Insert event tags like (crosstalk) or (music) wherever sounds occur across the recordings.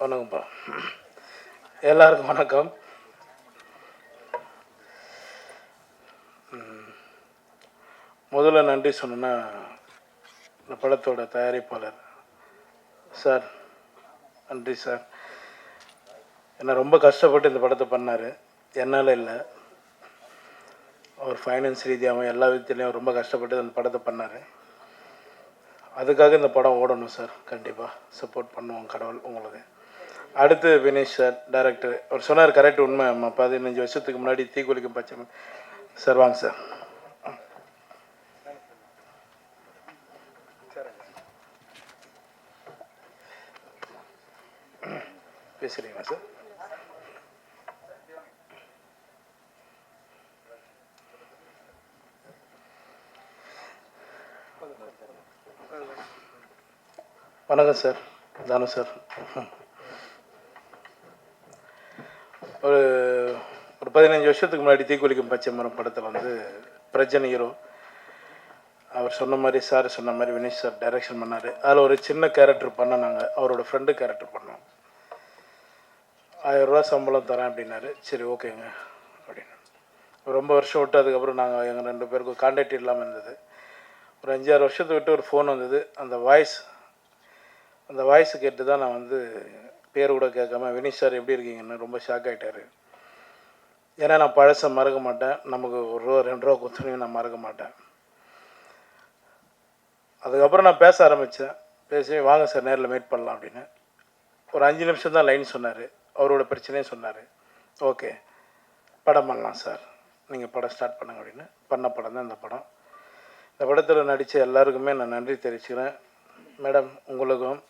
வணக்கம்ப்பா. எல்லாருக்கும் வணக்கம். முதல்ல நன்றி சொன்னேன்னா இந்த படத்தோட தயாரிப்பாளர் சார் நன்றி சார். என்னை ரொம்ப கஷ்டப்பட்டு இந்த படத்தை பண்ணார். என்னால் இல்லை. அவர் ஃபைனான்ஸ் ரீதியாகவும் எல்லா விதத்துலேயும் ரொம்ப கஷ்டப்பட்டு அந்த படத்தை பண்ணார். அதுக்காக இந்த படம் ஓடணும் சார். கண்டிப்பாக சப்போர்ட் பண்ணுவோம் கடவுள் உங்களுக்கு. அடுத்து வினேஷ் சார் டைரக்டர் அவர் சொன்னார் கரெக்ட் உண்மை. நம்ம பதினஞ்சு வருஷத்துக்கு முன்னாடி தீக்குளிக்கும் பச்சை சார் வாங்க சார். பேசுகிறீங்களா சார்? வணக்கம் சார். தானு சார். ஒரு ஒரு பதினஞ்சு வருஷத்துக்கு முன்னாடி தீக்குளிக்கும் பச்சை மரம் படத்தில் வந்து பிரஜன் ஹீரோ அவர் சொன்ன மாதிரி சார் சொன்ன மாதிரி வினேஷ் சார் டைரக்ஷன் பண்ணார். அதில் ஒரு சின்ன கேரக்டர் பண்ணோம் நாங்கள் அவரோட ஃப்ரெண்டு கேரக்டர் பண்ணோம். ஆயிரரூவா சம்பளம் தரேன் அப்படின்னாரு. சரி ஓகேங்க. அப்படின்னு. ரொம்ப வருஷம் விட்டு அதுக்கப்புறம் நாங்கள் எங்கள் ரெண்டு பேருக்கும் கான்டாக்ட் இல்லாமல் இருந்தது. ஒரு அஞ்சாறு வருஷத்தை விட்டு ஒரு ஃபோன் வந்தது. அந்த வாய்ஸ் அந்த வாய்ஸ் கேட்டு தான் நான் வந்து பேர் கூட கேட்காம வினிஷ் சார் எப்படி இருக்கீங்கன்னு? ரொம்ப ஷாக் ஆகிட்டாரு ஏன்னா நான் பழசை மறக்க மாட்டேன். நமக்கு ஒரு ரூபா ரெண்டு ரூபா கொடுத்துருங்க நான் மறக்க மாட்டேன். அதுக்கப்புறம் நான் பேச ஆரம்பித்தேன் பேசி வாங்க சார் நேரில் மீட் பண்ணலாம் அப்படின்னு. ஒரு அஞ்சு நிமிஷம் தான் லைன் சொன்னார். அவரோட பிரச்சனையும் சொன்னார். ஓகே படம் பண்ணலாம் சார். நீங்கள் படம் ஸ்டார்ட் பண்ணுங்க அப்படின்னு. பண்ண படம் தான் இந்த படம். இந்த படத்தில் நடித்த எல்லாருக்குமே நான் நன்றி தெரிவிச்சுக்கிறேன். மேடம் உங்களுக்கும்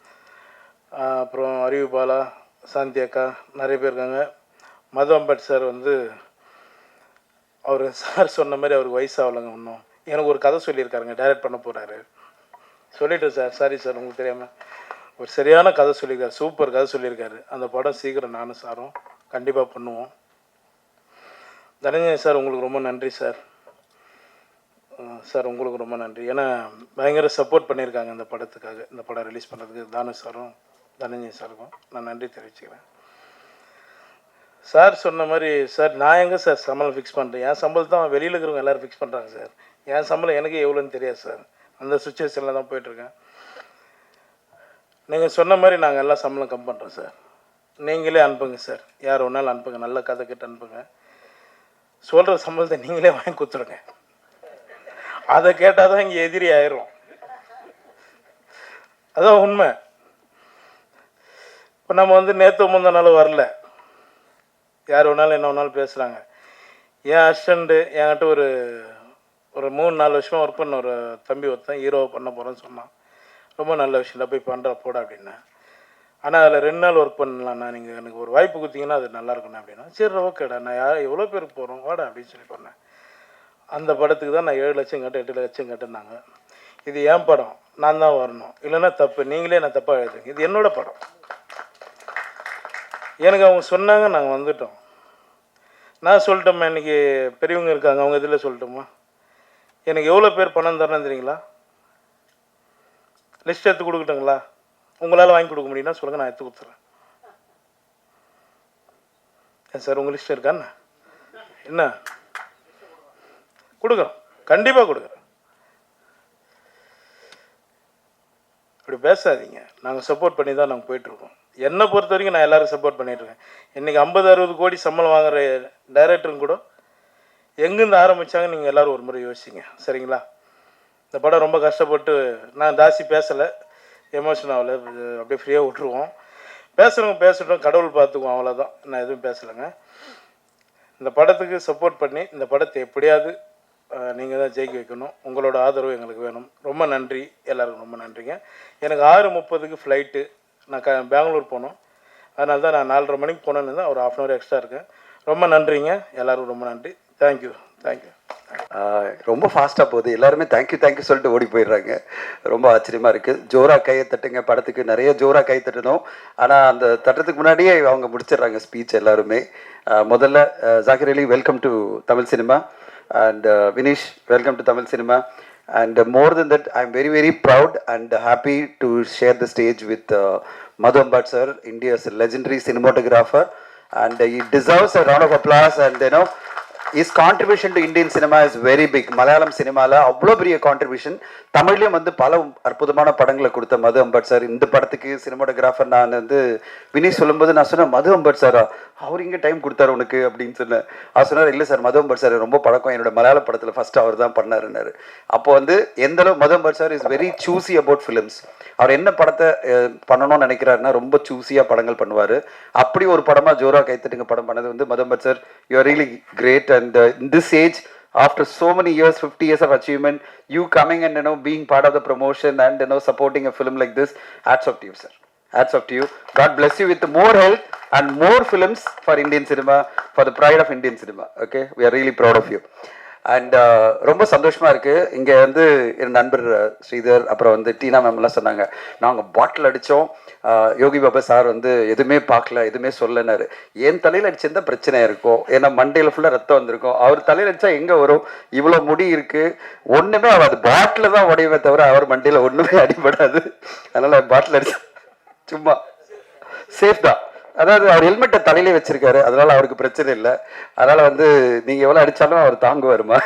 அப்புறம் அறிவு பாலா சாந்தி அக்கா நிறைய பேர் இருக்காங்க. மது அம்பட் சார் வந்து அவர் சார் சொன்ன மாதிரி அவருக்கு வயசாகலைங்க இன்னும். எனக்கு ஒரு கதை சொல்லியிருக்காருங்க டைரக்ட் பண்ண போகிறாரு சொல்லிட்டேன் சார் சாரி சார் உங்களுக்கு தெரியாமல் ஒரு சரியான கதை சொல்லியிருக்காரு சூப்பர் கதை சொல்லியிருக்காரு. அந்த படம் சீக்கிரம் நானும் சாரும் கண்டிப்பாக பண்ணுவோம். தனஞ்சய் சார் உங்களுக்கு ரொம்ப நன்றி சார். சார் உங்களுக்கு ரொம்ப நன்றி. ஏன்னா பயங்கர சப்போர்ட் பண்ணியிருக்காங்க இந்த படத்துக்காக இந்த படம் ரிலீஸ் பண்ணுறதுக்கு தானு சாரும். தனஞ்சய் சாருக்கும் நான் நன்றி தெரிவிச்சுக்கிறேன். சார் சொன்ன மாதிரி சார் நான் எங்கே சார் சம்பளம் ஃபிக்ஸ் பண்ணுறேன் என் சம்பளத்தை தான் வெளியில் இருக்கிறவங்க எல்லோரும் ஃபிக்ஸ் பண்ணுறாங்க சார். என் சம்பளம் எனக்கு எவ்வளோன்னு தெரியாது சார். அந்த சுச்சுவேஷனில் தான் போயிட்டுருக்கேன் நீங்கள் சொன்ன மாதிரி நாங்கள் எல்லாம் சம்பளம் கம் பண்ணுறோம் சார். நீங்களே அனுப்புங்க சார். யார் ஒன்றாலும் அனுப்புங்க. நல்ல கதை கிட்ட அனுப்புங்க. சொல்கிற சம்பளத்தை நீங்களே வாங்கி கொடுத்துருங்க அதை கேட்டால் தான் இங்கே எதிரி ஆயிரும். அதான் உண்மை. இப்போ நம்ம வந்து நேற்று முந்த நாள் வரல. யார் வேணாலும் என்ன வேணாலும் பேசுகிறாங்க என் அசிஸ்டண்ட்டு என்கிட்ட ஒரு ஒரு மூணு நாலு வருஷமாக ஒர்க் பண்ண ஒரு தம்பி ஒருத்தன் ஹீரோவை பண்ண போகிறேன்னு சொன்னான். ரொம்ப நல்ல விஷயம் போய் பண்ணுற போட அப்படின்னா. ஆனால் அதில் ரெண்டு நாள் ஒர்க் பண்ணலாம்ண்ணா நீங்கள் எனக்கு ஒரு வாய்ப்பு கொடுத்தீங்கன்னா அது நல்லா இருக்குண்ணா அப்படின்னா. சரி ஓகேடா நான் யார் எவ்வளோ பேருக்கு போகிறோம் வாடா அப்படின்னு சொல்லி பண்ணேன் அந்த படத்துக்கு தான் நான் ஏழு லட்சம் கட்ட எட்டு லட்சம் கட்டினாங்க இது என் படம் நான் தான் வரணும். இல்லைன்னா தப்பு நீங்களே நான் தப்பாக எழுதுங்க இது என்னோடய படம். எனக்கு அவங்க சொன்னாங்க நாங்கள் வந்துட்டோம். நான் சொல்லிட்டோம்மா இன்றைக்கி பெரியவங்க இருக்காங்க அவங்க இதில் சொல்லட்டுமா எனக்கு எவ்வளோ பேர் பணம் தரணும் தெரியுங்களா? லிஸ்ட் எடுத்து கொடுக்கட்டுங்களா? உங்களால் வாங்கி கொடுக்க முடியும்னா சொல்லுங்கள் நான் எடுத்து கொடுத்துறேன். ஏன் சார் உங்கள் லிஸ்ட் இருக்காண்ணா என்ன? கொடுக்குறோம். கண்டிப்பாக கொடுக்குறோம். அப்படி பேசாதீங்க. நாங்கள் சப்போர்ட் பண்ணி தான் நாங்கள் போயிட்டுருக்கோம் என்னை பொறுத்த வரைக்கும் நான் எல்லாருக்கும் சப்போர்ட் பண்ணிகிட்ருக்கேன் இன்றைக்கி ஐம்பது அறுபது கோடி சம்பளம் வாங்குற டைரக்டரும் கூட எங்கேருந்து ஆரம்பித்தாங்க நீங்கள் எல்லோரும் ஒரு முறை யோசிச்சிங்க சரிங்களா? இந்த படம் ரொம்ப கஷ்டப்பட்டு நான் ஜாஸ்தி பேசலை. எமோஷன் ஆகலை. அப்படியே ஃப்ரீயாக விட்ருவோம் பேசுகிறவங்க பேசட்டும் கடவுள் பார்த்துக்குவோம். அவ்வளோதான் நான் எதுவும் பேசலைங்க. இந்த படத்துக்கு சப்போர்ட் பண்ணி இந்த படத்தை எப்படியாவது நீங்கள் தான் ஜெயிக்க வைக்கணும். உங்களோட ஆதரவு எங்களுக்கு வேணும். ரொம்ப நன்றி. எல்லாருக்கும் ரொம்ப நன்றிங்க. எனக்கு ஆறு முப்பதுக்கு ஃப்ளைட்டு நான் க பெங்களூர் போகணும் அதனால தான் நான் நாலரை மணிக்கு போனேன்னு தான் ஒரு ஆஃப் அன் ஹவர் எக்ஸ்ட்ரா இருக்கேன் ரொம்ப நன்றிங்க. எல்லோரும் ரொம்ப நன்றி. தேங்க்யூ தேங்க்யூ ரொம்ப ஃபாஸ்ட்டாக போகுது. எல்லாருமே தேங்க்யூ தேங்க்யூ சொல்லிட்டு ஓடி போயிடுறாங்க. ரொம்ப ஆச்சரியமாக இருக்குது ஜோராக கையை தட்டுங்க. படத்துக்கு நிறைய ஜோராக கை தட்டணும். ஆனால் அந்த தட்டுறதுக்கு முன்னாடியே அவங்க முடிச்சிடுறாங்க ஸ்பீச் எல்லாருமே. முதல்ல Zakir Ali welcome to Tamil cinema and Vinish welcome to Tamil cinema And more than that, I'm very, very proud and happy to share the stage with uh, Madhu sir, India's legendary cinematographer. And he deserves a round of applause. And you know, his contribution to Indian cinema is very big Malayalam சினிமாவில் அவ்வளோ பெரிய contribution தமிழ்லேயும் வந்து பல அற்புதமான படங்களை கொடுத்த மது Ambat sir. இந்த படத்துக்கு சினிமாட்டோகிராஃபர் நான் வந்து வினி சொல்லும்போது நான் சொன்னேன் மது அம்பட் சாரா அவர் இங்கே டைம் கொடுத்தாரு உனக்கு? அப்படின்னு சொன்னேன். அவர் சொன்னார் இல்லை சார் மது அம்பட் சார் ரொம்ப பழக்கம். என்னோட மலையாள படத்தில் ஃபர்ஸ்ட் அவர் தான் பண்ணாருன்னாரு. அப்போ வந்து எந்த அளவு Madhu Ambat sir is very choosy about films அவர் என்ன படத்தை பண்ணணும்னு நினைக்கிறாருன்னா ரொம்ப சூஸியாக படங்கள் பண்ணுவார். அப்படி ஒரு படமாக ஜோரா கைத்தட்டுங்க படம் பண்ணது வந்து Madhu Ambat sir. You are really great and uh, in this age, after so many years, 50 years of achievement, you coming and you know being part of the promotion and you know supporting a film like this, hats off to you, sir. Hats off to you. God bless you with more health and more films for Indian cinema, for the pride of Indian cinema. Okay, we are really proud of you. And uh, ரொம்ப சந்தோஷமாக இருக்குது இங்கே வந்து என் நண்பர் ஸ்ரீதர் அப்புறம் வந்து டீனா ma'am எல்லாம் சொன்னாங்க. நாங்கள் பாட்டில் அடித்தோம் யோகி பாபா சார் வந்து எதுவுமே பார்க்கல எதுவுமே சொல்லனாரு என் தலையில் அடிச்சிருந்தா பிரச்சனை இருக்கும் ஏன்னா மண்டையில் ஃபுல்லாக ரத்தம் வந்திருக்கும். அவர் தலையில் அடித்தா எங்கே வரும்? இவ்வளோ முடி இருக்குது ஒன்றுமே அவர் அது பாட்டில் தான் உடையவே தவிர அவர் மண்டையில் ஒன்றுமே அடிபடாது. அதனால் பாட்டில் அடிச்சா சும்மா சேஃப் தான். அதாவது அவர் ஹெல்மெட்டை தலையிலே வச்சிருக்காரு. அதனால அவருக்கு பிரச்சனை இல்லை. அதனால வந்து நீங்க எவ்வளவு அடிச்சாலும் அவர் தாங்குவாருமா?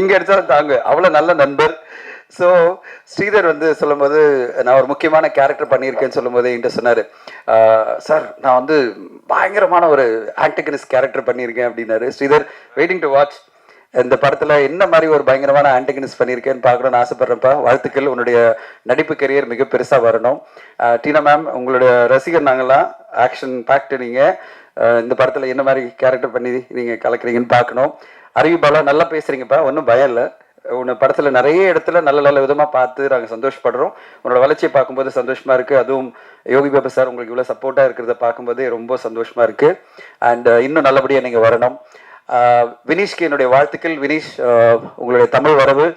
இங்க அடிச்சாலும் தாங்க. அவ்வளவு நல்ல நண்பர். ஸோ ஸ்ரீதர் வந்து சொல்லும்போது நான் ஒரு முக்கியமான கேரக்டர் பண்ணியிருக்கேன்னு சொல்லும்போது என்கிட்ட சொன்னார். சார் நான் வந்து பயங்கரமான ஒரு ஆன்டகனிஸ்ட் கேரக்டர் பண்ணியிருக்கேன் அப்படின்னாரு. ஸ்ரீதர் வெயிட்டிங் டு வாட்ச் இந்த படத்தில் என்ன மாதிரி ஒரு பயங்கரமான ஆன்டகனிஸ்ட் பண்ணியிருக்கேன்னு பார்க்கணும்னு ஆசைப்படுறேன்ப்பா. வாழ்த்துக்கள். உன்னுடைய நடிப்பு கரியர் மிக பெருசாக வரணும். டீனா மேம் உங்களுடைய ரசிகர் நாங்கள்லாம் ஆக்ஷன் பேக்டு நீங்கள் இந்த படத்தில் என்ன மாதிரி கேரக்டர் பண்ணி நீங்கள் கலக்குறீங்கன்னு பார்க்கணும். அறிவு பாலா நல்லா பேசுகிறீங்கப்பா ஒன்றும் பயம் இல்லை. உன்னை படத்தில் நிறைய இடத்துல நல்ல நல்ல விதமாக பார்த்து நாங்கள் சந்தோஷப்படுறோம். உன்னோட வளர்ச்சியை பார்க்கும்போது சந்தோஷமாக இருக்குது அதுவும் யோகி பாபா சார் உங்களுக்கு இவ்வளோ சப்போர்ட்டாக இருக்கிறத பார்க்கும்போது ரொம்ப சந்தோஷமாக இருக்குது அண்ட் இன்னும் நல்லபடியாக நீங்கள் வரணும். வினீஷ்க்கு என்னுடைய வாழ்த்துக்கள். வினீஷ் உங்களுடைய தமிழ் வரவு.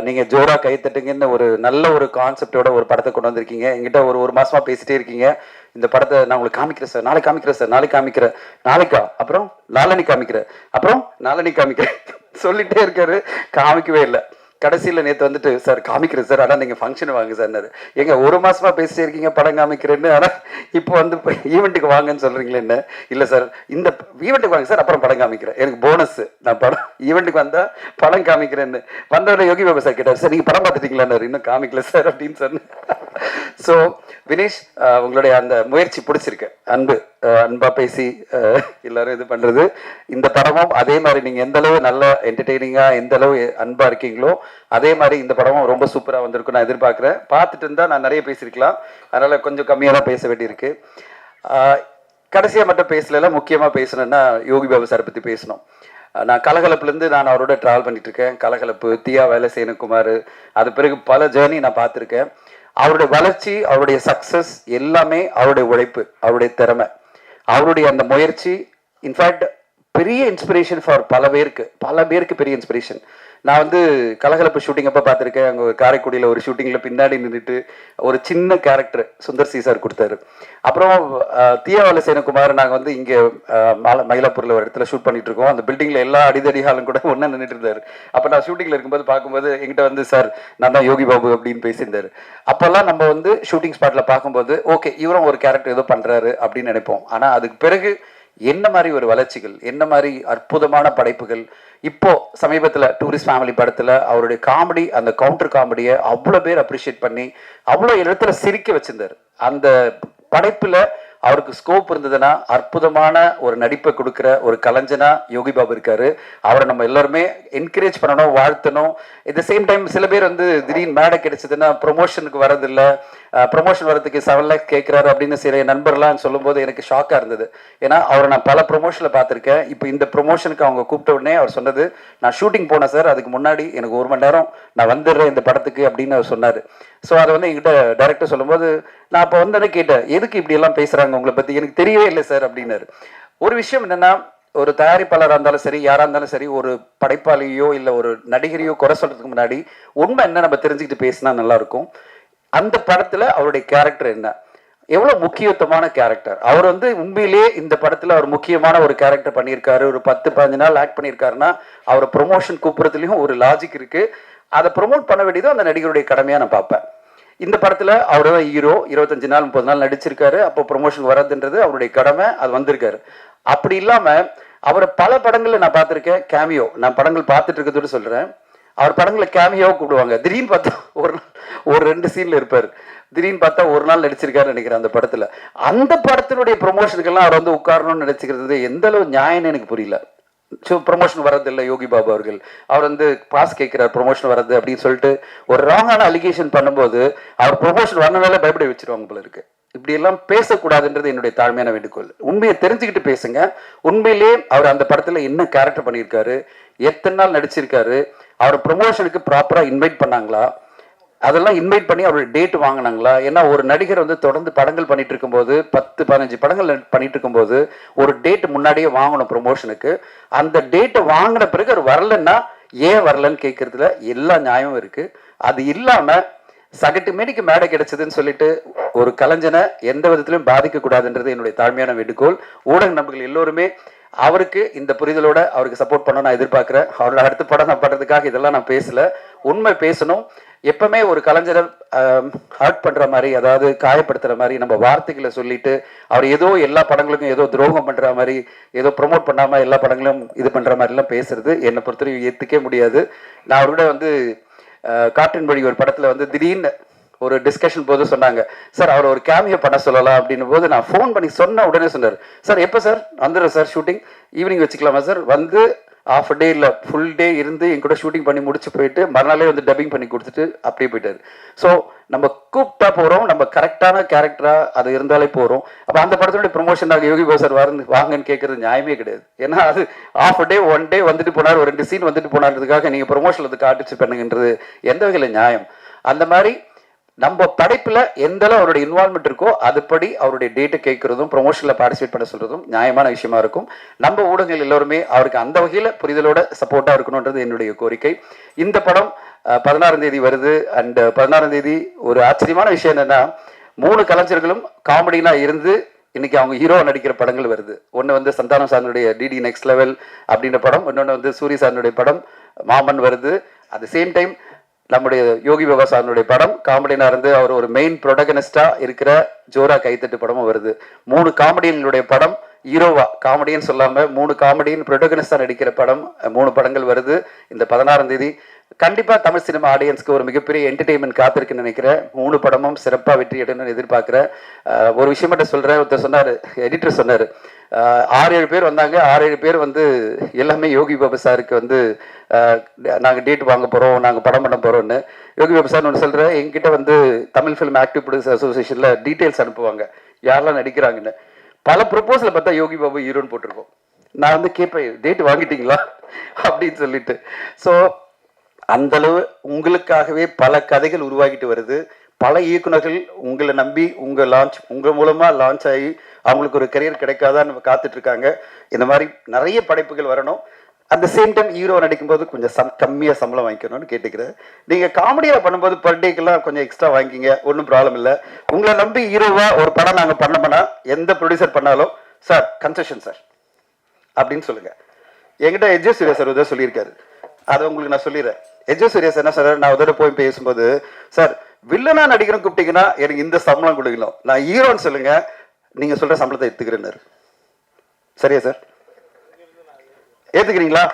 நீங்கள் ஜோராக ஜோரா ஒரு நல்ல ஒரு கான்செப்டோட ஒரு படத்தை கொண்டு வந்திருக்கீங்க. என்கிட்ட ஒரு ஒரு மாசமா பேசிட்டே இருக்கீங்க. இந்த படத்தை நான் உங்களுக்கு காமிக்கிறேன் சார். நாளைக்கு காமிக்கிறேன் சார். நாளைக்கு காமிக்கிறேன். நாளைக்கா? அப்புறம்? நாளனி காமிக்கிறேன். அப்புறம்? நாளனி காமிக்கிறேன். (laughs) சொல்லிட்டே இருக்காரு. காமிக்கவே இல்லை. கடைசியில் நேற்று வந்துட்டு சார் காமிக்கிறேன் சார். ஆனால் நீங்கள் ஃபங்க்ஷன் வாங்க சார்னாரு எங்கே ஒரு மாதமாக பேசிட்டே இருக்கீங்க படம் காமிக்கிறேன்னு. ஆனால் இப்போ வந்து ஈவெண்ட்டுக்கு வாங்கன்னு சொல்கிறீங்களே என்ன? இல்லை சார். இந்த ஈவெண்ட்டுக்கு வாங்க சார். அப்புறம் படம் காமிக்கிறேன். எனக்கு போனஸ் நான் படம் ஈவெண்ட்டுக்கு வந்தால் படம் காமிக்கிறேன்னு. வந்தவரை யோகி பாபா சார் கேட்டார் சார் நீங்கள் படம் பார்த்துட்டீங்களான்னாரு இன்னும் காமிக்கல சார் அப்படின்னு சொன்னேன் ஸோ (laughs) வினேஷ் உங்களுடைய அந்த முயற்சி பிடிச்சிருக்கு. அன்பு. அன்பாக அன்பா பேசி எல்லாரும் இது பண்றது. இந்த படமும் அதே மாதிரி நீங்க எந்த அளவு நல்ல என்டர்டெய்னிங்கா எந்த அளவு அன்பா இருக்கீங்களோ அதே மாதிரி இந்த படமும் ரொம்ப சூப்பரா வந்திருக்கும் நான் எதிர்பார்க்கிறேன். பார்த்துட்டு இருந்தா நான் நிறைய பேசியிருக்கலாம் அதனால கொஞ்சம் கம்மியாக தான் பேச வேண்டியிருக்கு. கடைசியாக மட்டும் பேசல முக்கியமாக பேசணும்னா யோகி பாபு சார் பற்றி பேசணும். நான் கலகலப்புலேருந்து நான் அவரோட ட்ராவல் பண்ணிட்டு இருக்கேன் கலகலப்பு தியா வேலை குமார். அது பிறகு பல ஜேர்னி நான் பார்த்துருக்கேன். அவருடைய வளர்ச்சி அவருடைய சக்சஸ் எல்லாமே அவருடைய உழைப்பு அவருடைய திறமை. அவருடைய அந்த முயற்சி இன்ஃபேக்ட் பெரிய இன்ஸ்பிரேஷன் ஃபார் பல பேருக்கு பல பேருக்கு பெரிய இன்ஸ்பிரேஷன் நான் வந்து கலகலப்பு ஷூட்டிங் அப்போ பார்த்துருக்கேன். அங்கே காரைக்குடியில் ஒரு ஷூட்டிங்கில் பின்னாடி நின்றுட்டு ஒரு சின்ன கேரக்டர் சுந்தர் சி சார் கொடுத்தாரு. அப்புறம் தீயவால சேனகுமார் நாங்கள் வந்து இங்கே மயிலாப்பூரில் ஒரு இடத்துல ஷூட் பண்ணிட்டு இருக்கோம். அந்த பில்டிங்கில் எல்லா அடிதடி ஹாலும் கூட ஒன்றா நின்றுட்டு இருந்தார். அப்போ நான் ஷூட்டிங்கில் இருக்கும்போது பார்க்கும்போது எங்கிட்ட வந்து சார் நான் தான் யோகி பாபு அப்படின்னு பேசியிருந்தாரு. அப்போல்லாம் நம்ம வந்து ஷூட்டிங் ஸ்பாட்டில் பார்க்கும்போது ஓகே இவரும் ஒரு கேரக்டர் ஏதோ பண்ணுறாரு அப்படின்னு நினைப்போம். ஆனால் அதுக்கு பிறகு என்ன மாதிரி ஒரு வளர்ச்சிகள் என்ன மாதிரி அற்புதமான படைப்புகள் இப்போ சமீபத்தில் டூரிஸ்ட் ஃபேமிலி படத்தில் அவருடைய காமெடி அந்த கவுண்டர் காமெடியை அவ்வளோ பேர் அப்ரிஷியேட் பண்ணி அவ்வளோ இடத்துல சிரிக்க வச்சிருந்தார். அந்த படைப்பில் அவருக்கு ஸ்கோப் இருந்ததுன்னா அற்புதமான ஒரு நடிப்பை கொடுக்குற ஒரு கலைஞனா யோகி பாபு இருக்காரு. அவரை நம்ம எல்லாருமே என்கரேஜ் பண்ணணும் வாழ்த்தணும். இந்த சேம் டைம் சில பேர் வந்து திடீர்னு மேடை கிடைச்சதுன்னா ப்ரொமோஷனுக்கு வரதில்லை ப்ரொமோஷன் வரதுக்கு செவன் லேக் கேட்குறாரு அப்படின்னு சில நண்பர்லாம் சொல்லும்போது எனக்கு ஷாக்காக இருந்தது. ஏன்னா அவரை நான் பல ப்ரொமோஷனில் பார்த்துருக்கேன். இப்போ இந்த ப்ரொமோஷனுக்கு அவங்க கூப்பிட்ட உடனே அவர் சொன்னது நான் ஷூட்டிங் போனேன் சார் அதுக்கு முன்னாடி எனக்கு ஒரு மணி நேரம் நான் வந்துடுறேன் இந்த படத்துக்கு அப்படின்னு அவர் சொன்னார். ஸோ அதை வந்து எங்கிட்ட டேரக்டர் சொல்லும்போது நான் அப்போ வந்து கேட்டேன் எதுக்கு இப்படி எல்லாம் பேசுகிறாங்க உங்களை பற்றி எனக்கு தெரியவே இல்லை சார் அப்படின்னாரு. ஒரு விஷயம் என்னென்னா ஒரு தயாரிப்பாளராக இருந்தாலும் சரி யாராக இருந்தாலும் சரி ஒரு படைப்பாளியோ இல்லை ஒரு நடிகரையோ குறை சொல்கிறதுக்கு முன்னாடி உண்மை என்ன நம்ம தெரிஞ்சுக்கிட்டு பேசினா நல்லா இருக்கும். அந்த படத்தில் அவருடைய கேரக்டர் என்ன? எவ்வளோ முக்கியத்துவமான கேரக்டர் அவர் வந்து உண்மையிலேயே இந்த படத்தில் அவர் முக்கியமான ஒரு கேரக்டர் பண்ணியிருக்காரு. ஒரு பத்து பதினஞ்சு நாள் ஆக்ட் பண்ணியிருக்காருன்னா அவர் ப்ரொமோஷன் கூப்பிட்றதுலேயும் ஒரு லாஜிக் இருக்குது அதை ப்ரொமோட் பண்ண வேண்டியதும் அந்த நடிகருடைய கடமையாக நான் பார்ப்பேன். இந்த படத்தில் அவர் தான் ஹீரோ இருபத்தஞ்சு நாள் முப்பது நாள் நடிச்சிருக்காரு. அப்போ ப்ரொமோஷன் வர்றதுன்றது அவருடைய கடமை அது வந்திருக்காரு. அப்படி இல்லாமல் அவரை பல படங்களில் நான் பார்த்துருக்கேன். கேமியோ நான் படங்கள் பார்த்துட்டு இருக்கிறதோட சொல்கிறேன் அவர் படங்களை கேமியோவை கூப்பிடுவாங்க. திடீர்னு பார்த்தா ஒரு நாள் ஒரு ரெண்டு சீனில் இருப்பார். திடீர்னு பார்த்தா ஒரு நாள் நடிச்சிருக்காருன்னு நினைக்கிறேன் அந்த படத்தில். அந்த படத்தினுடைய ப்ரொமோஷனுக்கெல்லாம் அவர் வந்து உட்காரணும்னு நினச்சிக்கிறது எந்த அளவு நியாயம்னு எனக்கு புரியல. ஸோ ப்ரொமோஷன் வரதில்லை யோகி பாபு அவர்கள். அவர் வந்து பாஸ் கேட்கிறார் ப்ரொமோஷன் வரது அப்படின்னு சொல்லிட்டு ஒரு ராங்கான அலிகேஷன் பண்ணும்போது அவர் ப்ரொமோஷன் வரனால பயப்பட வச்சிருவாங்க போல இருக்கு. இப்படி எல்லாம் பேசக்கூடாதுன்றது என்னுடைய தாழ்மையான வேண்டுகோள். உண்மையை தெரிஞ்சுக்கிட்டு பேசுங்க. உண்மையிலே அவர் அந்த படத்துல என்ன கேரக்டர் பண்ணியிருக்காரு எத்தனை நாள் நடிச்சிருக்காரு அவர் ப்ரொமோஷனுக்கு ப்ராப்பரா இன்வைட் பண்ணாங்களா அதெல்லாம் இன்வைட் பண்ணி அவருடைய டேட் வாங்கினாங்களா? ஏன்னா ஒரு நடிகர் வந்து தொடர்ந்து படங்கள் பண்ணிட்டு இருக்கும்போது பத்து பதினஞ்சு படங்கள் பண்ணிட்டு இருக்கும்போது ஒரு டேட் முன்னாடியே வாங்கணும் ப்ரொமோஷனுக்கு அந்த டேட்டை வாங்கின பிறகு அவர் வரலன்னா ஏன் வரலன்னு கேட்கறதுல எல்லா நியாயமும் இருக்கு. அது இல்லாம சகட்டு மேனிக்கு மேடை கிடைச்சதுன்னு சொல்லிட்டு ஒரு கலைஞனை எந்த விதத்திலும் பாதிக்க கூடாதுன்றது என்னுடைய தாழ்மையான வேண்டுகோள். ஊடக நண்பர்கள் எல்லோருமே அவருக்கு இந்த புரிதலோட அவருக்கு சப்போர்ட் பண்ண நான் எதிர்பார்க்கிறேன். அவரோட அடுத்த படம் நான் பண்ணுறதுக்காக இதெல்லாம் நான் பேசல. உண்மை பேசணும். எப்பவுமே ஒரு கலைஞரை ஹர்ட் பண்ற மாதிரி அதாவது காயப்படுத்துற மாதிரி நம்ம வார்த்தைகளை சொல்லிட்டு அவர் ஏதோ எல்லா படங்களுக்கும் ஏதோ துரோகம் பண்ற மாதிரி ஏதோ ப்ரொமோட் பண்ணாம எல்லா படங்களும் இது பண்ற மாதிரி எல்லாம் பேசுறது என்னை பொறுத்தவரைக்கும் ஏத்துக்கே முடியாது. நான் அவரோட வந்து காற்றின் வழி ஒரு படத்துல வந்து திடீர்னு ஒரு டிஸ்கஷன் போது சொன்னாங்க சார் அவர் ஒரு கேமியோ பண்ண சொல்லலாம் அப்படின்னு போது நான் ஃபோன் பண்ணி சொன்ன உடனே சொன்னார் சார் எப்போ சார்? வந்துடுறேன் சார் ஷூட்டிங் ஈவினிங் வச்சுக்கலாமா சார்? வந்து ஆஃப் டே இல்லை ஃபுல் டே இருந்து என் கூட ஷூட்டிங் பண்ணி முடிச்சு போயிட்டு மறுநாளே வந்து டப்பிங் பண்ணி கொடுத்துட்டு அப்படியே போயிட்டாரு. ஸோ நம்ம கூப்பிட்டா போகிறோம் நம்ம கரெக்டான கேரக்டராக அது இருந்தாலே போகிறோம் அப்போ அந்த படத்தினுடைய ப்ரொமோஷன் நாங்கள் யோகி பாசர் சார் வாங்கன்னு கேட்கறது நியாயமே கிடையாது. ஏன்னா அது ஆஃப் டே ஒன் டே வந்துட்டு போனார் ஒரு ரெண்டு சீன் வந்துட்டு போனார்ன்றதுக்காக நீங்கள் ப்ரொமோஷனில் வந்து காட்டுச்சு பண்ணுங்கன்றது எந்த வகையில் நியாயம்? அந்த மாதிரி நம்ம படைப்புல எந்த அவருடைய இன்வால்மெண்ட் இருக்கோ அதுபடி அவருடைய டேட்டை கேட்கறதும் ப்ரொமோஷனில் பார்ட்டிசிபேட் பண்ண சொல்றதும் நியாயமான விஷயமா இருக்கும். நம்ம ஊடகங்கள் எல்லோருமே அவருக்கு அந்த வகையில் புரிதலோட சப்போர்ட்டாக இருக்கணுன்றது என்னுடைய கோரிக்கை. இந்த படம் பதினாறாம் தேதி வருது. அண்ட் பதினாறாம் தேதி ஒரு ஆச்சரியமான விஷயம் என்னன்னா மூணு கலைஞர்களும் காமெடியெலாம் இருந்து இன்னைக்கு அவங்க ஹீரோ நடிக்கிற படங்கள் வருது. ஒன்று வந்து சந்தானம் சாரனுடைய டிடி நெக்ஸ்ட் லெவல் அப்படின்ற படம் இன்னொன்று வந்து சூரிய சாரனுடைய படம் மாமன் வருது. அட் சேம் டைம் நம்முடைய யோகி பாபா சாரனுடைய படம் காமெடினா இருந்து அவர் ஒரு மெயின் ப்ரொடகனிஸ்டா இருக்கிற ஜோரா கைத்தட்டு படமும் வருது. மூணு காமெடியன்களுடைய படம் ஹீரோவா காமெடின்னு சொல்லாம மூணு காமெடியின் ப்ரொடகனிஸ்டா நடிக்கிற படம் மூணு படங்கள் வருது இந்த பதினாறாம் தேதி. கண்டிப்பா தமிழ் சினிமா ஆடியன்ஸ்க்கு ஒரு மிகப்பெரிய என்டர்டெயின்மெண்ட் காத்திருக்குன்னு நினைக்கிறேன். மூணு படமும் சிறப்பாக வெற்றி எடுன்னு எதிர்பார்க்குறேன். ஒரு விஷயம் மட்டும் சொல்றேன். ஒருத்தர் சொன்னார் எடிட்டர் சொன்னார் ஆறு ஏழு பேர் வந்தாங்க. ஆறு ஏழு பேர் வந்து எல்லாமே யோகி பாபு சாருக்கு வந்து நாங்கள் டேட் வாங்க போகிறோம் நாங்கள் படம் பண்ண போகிறோம்னு யோகி பாபு சார் ஒன்று சொல்கிறேன் எங்கிட்ட வந்து தமிழ் ஃபிலிம் ஆக்டிவ் ப்ரொடியூசர் அசோசியேஷனில் டீட்டெயில்ஸ் அனுப்புவாங்க. யாரெல்லாம் நடிக்கிறாங்கன்னு. பல ப்ரொபோசல் பார்த்தா யோகி பாபு ஹீரோன்னு போட்டிருக்கோம். நான் வந்து கேட்பேன் டேட் வாங்கிட்டீங்களா? அப்படின்னு சொல்லிட்டு. ஸோ அந்தளவு உங்களுக்காகவே பல கதைகள் உருவாகிட்டு வருது. பல இயக்குனர்கள் உங்களை நம்பி உங்கள் லான்ச் உங்கள் மூலமாக லான்ச் ஆகி அவங்களுக்கு ஒரு கரியர் கிடைக்காதான்னு காத்துட்டு இருக்காங்க இந்த மாதிரி நிறைய படைப்புகள் வரணும். அந்த சேம் டைம் ஹீரோ நடிக்கும்போது கொஞ்சம் சம் கம்மியாக சம்பளம் வாங்கிக்கணும்னு கேட்டுக்கிறேன் நீங்கள் காமெடியாக பண்ணும்போது பர் டேக்கெல்லாம் கொஞ்சம் எக்ஸ்ட்ரா வாங்கிக்கிங்க. ஒன்றும் ப்ராப்ளம் இல்லை. உங்களை நம்பி ஹீரோவாக ஒரு படம் நாங்கள் பண்ணோம்னா எந்த ப்ரொடியூசர் பண்ணாலும் சார் கன்செஷன் சார் அப்படின்னு சொல்லுங்கள் என்கிட்ட எஜ்ஜே சூர்யா சார் உதவ சொல்லியிருக்காரு. அதை உங்களுக்கு நான் சொல்லிடுறேன். எஜ்ஜே சூர்யா சார் என்ன சார் நான் உதட போய் பேசும்போது சார் வில்லனா நடிக்கிறேன் கூப்பிட்டீங்கன்னா எனக்கு இந்த சம்பளம் கொடுக்கணும். நான் ஹீரோன்னு சொல்லுங்கள் நீங்கள் சொல்கிற சம்பளத்தை எடுத்துக்கிறேன்னாரு சரியா சார்? ஏத்துக்கிறீங்களா?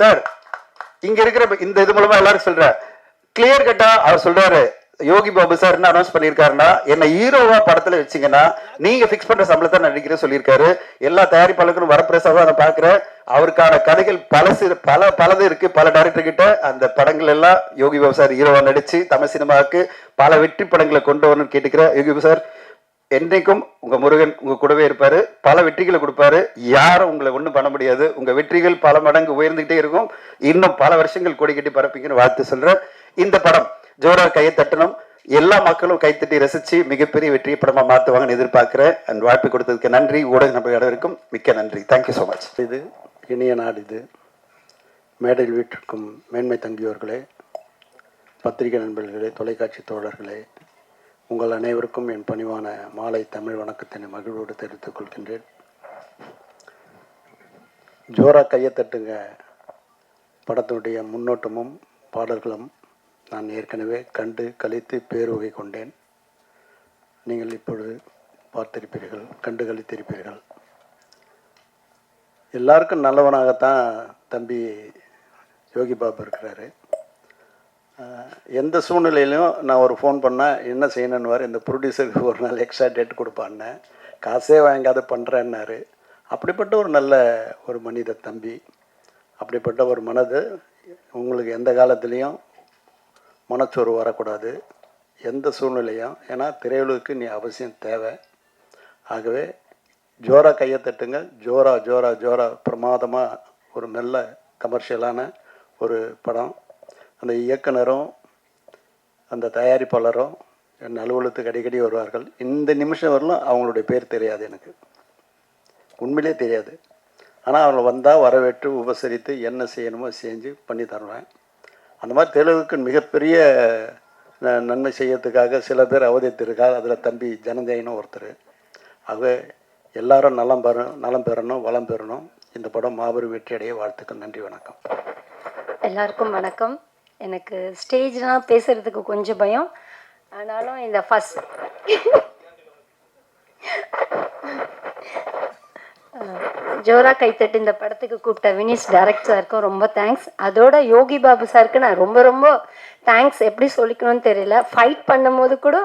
சார் இங்கே இருக்கிற இந்த இது மூலமா எல்லாரும் சொல்கிற கிளியர் கட்டாக அவர் சொல்றாரு. யோகி பாபு சார் என்ன அனௌன்ஸ் பண்ணியிருக்காருன்னா என்னை ஹீரோவா படத்துல வச்சீங்கன்னா நீங்க ஃபிக்ஸ் பண்ற சம்பளத்தை நான் நினைக்கிறேன் சொல்லியிருக்காரு. எல்லா தயாரிப்பாளர்களும் வரப்பிரசாதம் நான் பாக்குறேன் அவருக்கான கதைகள் பல சிறு பல பலது இருக்கு. பல டைரக்டர் கிட்ட அந்த படங்கள் எல்லாம் யோகி பாபு சார் ஹீரோவா நடிச்சு தமிழ் சினிமாவுக்கு பல வெற்றி படங்களை கொண்டு வரணும்னு கேட்டுக்கிறேன். யோகி பாபு சார் என்றைக்கும் உங்கள் முருகன் உங்கள் கூடவே இருப்பார். பல வெற்றிகளை கொடுப்பாரு. யாரும் உங்களை ஒன்றும் பண்ண முடியாது. உங்கள் வெற்றிகள் பல மடங்கு உயர்ந்துக்கிட்டே இருக்கும். இன்னும் பல வருஷங்கள் கொடி கட்டி பரப்பிங்கன்னு வாழ்த்து சொல்கிறேன் இந்த படம் ஜோரா கையை தட்டணும். எல்லா மக்களும் கைத்தட்டி ரசித்து மிகப்பெரிய வெற்றி படமாக மாற்றுவாங்கன்னு எதிர்பார்க்குறேன். அண்ட் வாய்ப்பு கொடுத்ததுக்கு நன்றி. ஊடக நண்பர்கள் அனைவருக்கும் மிக்க நன்றி. தேங்க்யூ ஸோ மச் இது இனிய நாடு இது. மேடையில் வீட்டிற்கும் மேன்மை தங்கியோர்களே பத்திரிகை நண்பர்களே தொலைக்காட்சி தோழர்களே உங்கள் அனைவருக்கும் என் பணிவான மாலை தமிழ் வணக்கத்தினை மகிழ்வோடு தெரிவித்துக் கொள்கின்றேன். ஜோரா கையை தட்டுங்க. படத்தினுடைய முன்னோட்டமும் பாடல்களும் நான் ஏற்கனவே கண்டு கழித்து பேருவகை கொண்டேன். நீங்கள் இப்பொழுது பார்த்திருப்பீர்கள் கண்டு கழித்திருப்பீர்கள். எல்லாருக்கும் நல்லவனாகத்தான் தம்பி யோகி பாபு இருக்கிறாரு. எந்த சூழ்நிலையிலும் நான் ஒரு ஃபோன் பண்ணால் என்ன செய்யணுன்னு இந்த ப்ரொடியூசருக்கு ஒரு நாள் எக்ஸ்ட்ரா டேட் கொடுப்பான்னு காசே வாங்காத பண்ணுறேன்னாரு அப்படிப்பட்ட ஒரு நல்ல ஒரு மனித தம்பி அப்படிப்பட்ட ஒரு மனது உங்களுக்கு எந்த காலத்துலேயும் மனச்சோறு வரக்கூடாது. எந்த சூழ்நிலையும் ஏன்னா திரையுலகுக்கு நீ அவசியம் தேவை. ஆகவே ஜோரா கையை தட்டுங்க. ஜோரா ஜோரா ஜோரா பிரமாதமாக ஒரு நல்ல கமர்ஷியலான ஒரு படம் அந்த இயக்குனரும் அந்த தயாரிப்பாளரும் என் அலுவலகத்துக்கு அடிக்கடி வருவார்கள். இந்த நிமிஷம் வரலும் அவங்களுடைய பேர் தெரியாது எனக்கு. உண்மையிலே தெரியாது. ஆனால் அவங்க வந்தால் வரவேற்று உபசரித்து என்ன செய்யணுமோ செஞ்சு பண்ணி தருவேன். அந்த மாதிரி தெலுங்குக்கு மிகப்பெரிய ந- நன்மை செய்யறதுக்காக சில பேர் அவதரித்திருக்கார் அதில் தம்பி ஜனதேயனும் ஒருத்தர். ஆக எல்லாரும் நலம் பெற நலம் பெறணும் வளம் பெறணும். இந்த படம் மாபெரும் வெற்றியடைய வாழ்த்துக்கள். நன்றி வணக்கம். எல்லாருக்கும் வணக்கம். எனக்கு ஸ்டேஜ்லாம் பேசுறதுக்கு கொஞ்சம் பயம். ஆனாலும் இந்த ஃபஸ்ட் ஜோரா கைத்தட்டு இந்த படத்துக்கு கூப்பிட்ட வினிஷ் டைரக்ட் சாருக்கும் ரொம்ப தேங்க்ஸ் அதோட யோகி பாபு சாருக்கு நான் ரொம்ப ரொம்ப தேங்க்ஸ் எப்படி சொல்லிக்கணும்னு தெரியல. ஃபைட் பண்ணும்போது கூட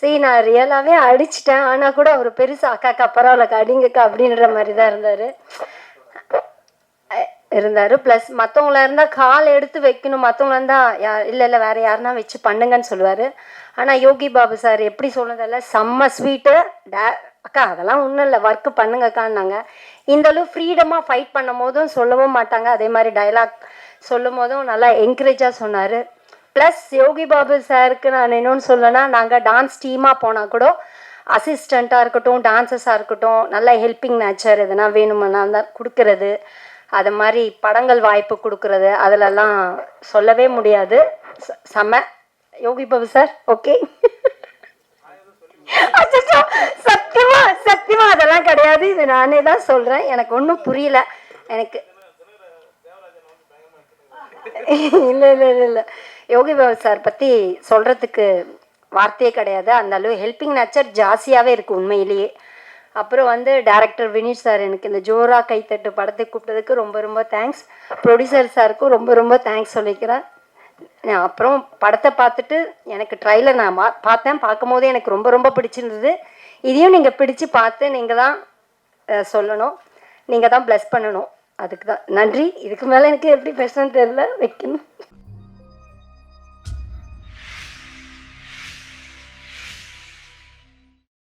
சரி நான் ரியலாகவே அடிச்சிட்டேன். ஆனால் கூட அவர் பெருசாக அக்காக்கா பரவாயில்ல அடிங்கக்கா அப்படின்ற மாதிரி தான் இருந்தார். இருந்தார். ப்ளஸ் மற்றவங்கள இருந்தால் கால் எடுத்து வைக்கணும். மற்றவங்கள இருந்தால் யா இல்லை இல்லை வேறு யாருனா வச்சு பண்ணுங்கன்னு சொல்லுவார். ஆனால் யோகி பாபு சார் எப்படி சொன்னதில்ல செம்ம ஸ்வீட்டு டே அக்கா அதெல்லாம் ஒன்றும் இல்லை. ஒர்க்கு பண்ணுங்கக்கான்னாங்க இந்த அளவு ஃப்ரீடமாக ஃபைட் பண்ணும் போதும் சொல்லவும் மாட்டாங்க. அதே மாதிரி டயலாக் சொல்லும் போதும் நல்லா என்கரேஜாக சொன்னார். ப்ளஸ் யோகி பாபு சாருக்கு நான் இன்னொன்று சொல்லனா நாங்கள் டான்ஸ் டீமாக போனால் கூட அசிஸ்டண்ட்டாக இருக்கட்டும் டான்சஸாக இருக்கட்டும் நல்லா ஹெல்பிங் நேச்சர் எதனா வேணுமென்னா தான் கொடுக்கறது. அது மாதிரி படங்கள் வாய்ப்பு கொடுக்கறது அதிலெல்லாம் சொல்லவே முடியாது. ச- செம. யோகி பாபு சார் ஓகே சத்தியமா சத்தியமா அதெல்லாம் கிடையாது. இது நானே தான் சொல்றேன். எனக்கு ஒன்றும் புரியல. எனக்கு இல்லை இல்லை இல்லை இல்லை. யோகி பாபு சார் பற்றி சொல்கிறதுக்கு வார்த்தையே கிடையாது. அந்த அளவு ஹெல்பிங் நேச்சர் ஜாஸ்தியாகவே இருக்குது உண்மையிலேயே. அப்புறம் வந்து டேரக்டர் வினிஷ் சார் எனக்கு இந்த ஜோரா கைத்தட்டு படத்துக்கு கூப்பிட்டதுக்கு ரொம்ப ரொம்ப தேங்க்ஸ் ப்ரொடியூசர் சாருக்கும் ரொம்ப ரொம்ப தேங்க்ஸ் சொல்லிக்கிறேன் அப்புறம் படத்தை பார்த்துட்டு எனக்கு ட்ரைலர் நான் பா- பார்த்தேன். பார்க்கும்போதே எனக்கு ரொம்ப ரொம்ப பிடிச்சிருந்தது. இதையும் நீங்கள் பிடிச்சு பார்த்து நீங்கள் தான் சொல்லணும். நீங்கள் தான் ப்ளஸ் பண்ணணும். அதுக்கு தான். நன்றி. இதுக்கு மேலே எனக்கு எப்படி பேசணும்னு தெரியல. வைக்கணும்.